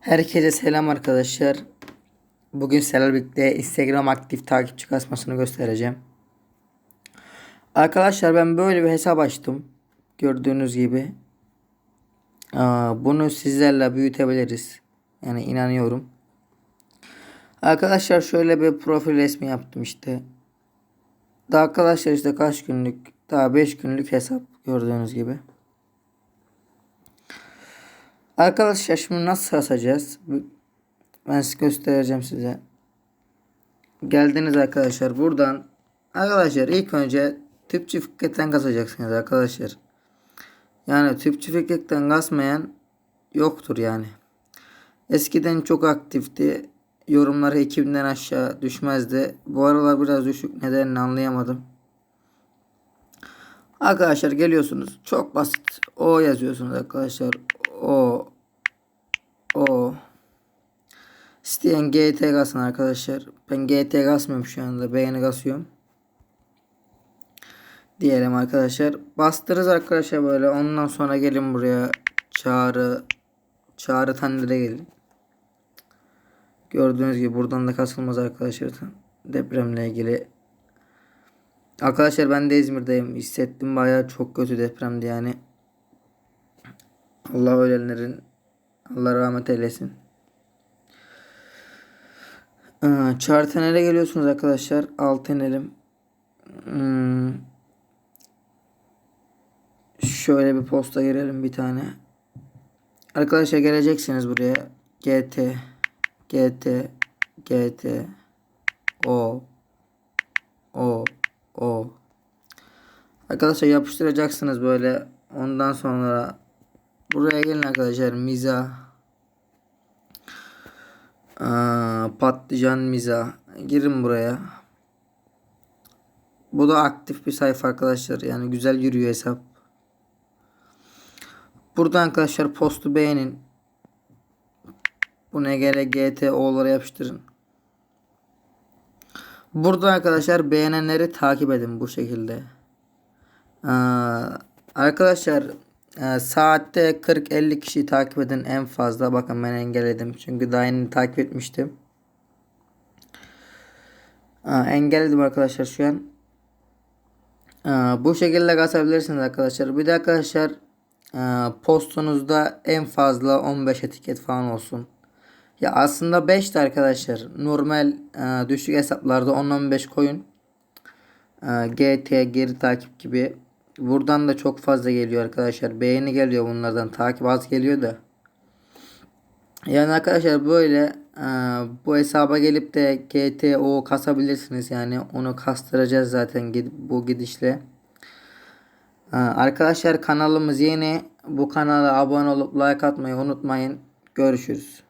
Herkese selam arkadaşlar. Bugün sizlerle birlikte Instagram aktif takipçi kasmasını göstereceğim. Arkadaşlar ben böyle bir hesap açtım. Gördüğünüz gibi. Bunu sizlerle büyütebiliriz. Yani inanıyorum. Arkadaşlar şöyle bir profil resmi yaptım işte. Daha arkadaşlar işte kaç günlük? Daha 5 günlük hesap gördüğünüz gibi. Arkadaşlar şimdi nasıl asacağız? Ben size göstereceğim size. Geldiniz arkadaşlar buradan. Arkadaşlar ilk önce tüpçü fikretten kasacaksınız arkadaşlar. Yani tüpçü fikretten kasmayan yoktur yani. Eskiden çok aktifti. Yorumları 2000'den aşağı düşmezdi. Bu aralar biraz düşük. Nedenini anlayamadım. Arkadaşlar geliyorsunuz. Çok basit. O yazıyorsunuz arkadaşlar. O o isteyen GT kasın arkadaşlar. Ben GT kasmıyorum şu anda. Beğeni kasıyorum. Diyelim arkadaşlar. Bastırırız arkadaşlar böyle. Ondan sonra gelin buraya. Çağrı çağrı tanrıda gelin. Gördüğünüz gibi buradan da kasılmaz arkadaşlar. Depremle ilgili. Arkadaşlar ben de İzmir'deyim. Hissettim bayağı çok kötü depremdi yani. Allah ölenlerin Allah rahmet eylesin. Ee, Çartener'e geliyorsunuz arkadaşlar. Altener'im. Hmm. Şöyle bir posta girelim bir tane. Arkadaşlar geleceksiniz buraya. GT GT GT O O O Arkadaşlar yapıştıracaksınız böyle. Ondan sonra buraya gelin arkadaşlar. Miza Aa, patlıcan miza. Girin buraya. Bu da aktif bir sayfa arkadaşlar. Yani güzel yürüyor hesap. Burada arkadaşlar postu beğenin. Bu NGR GTO'lara yapıştırın. Burada arkadaşlar beğenenleri takip edin bu şekilde. Aa, arkadaşlar e, saatte 40-50 kişi takip edin en fazla. Bakın ben engelledim. Çünkü daha yeni takip etmiştim. Aa, engelledim arkadaşlar şu an. Aa, bu şekilde kasabilirsiniz arkadaşlar. Bir de arkadaşlar e, postunuzda en fazla 15 etiket falan olsun. Ya aslında 5 de arkadaşlar. Normal e, düşük hesaplarda 10-15 koyun. E, GT geri takip gibi. Buradan da çok fazla geliyor arkadaşlar. Beğeni geliyor bunlardan. Takip az geliyor da. Yani arkadaşlar böyle e, bu hesaba gelip de GTO kasabilirsiniz. Yani onu kastıracağız zaten bu gidişle. E, arkadaşlar kanalımız yeni. Bu kanala abone olup like atmayı unutmayın. Görüşürüz.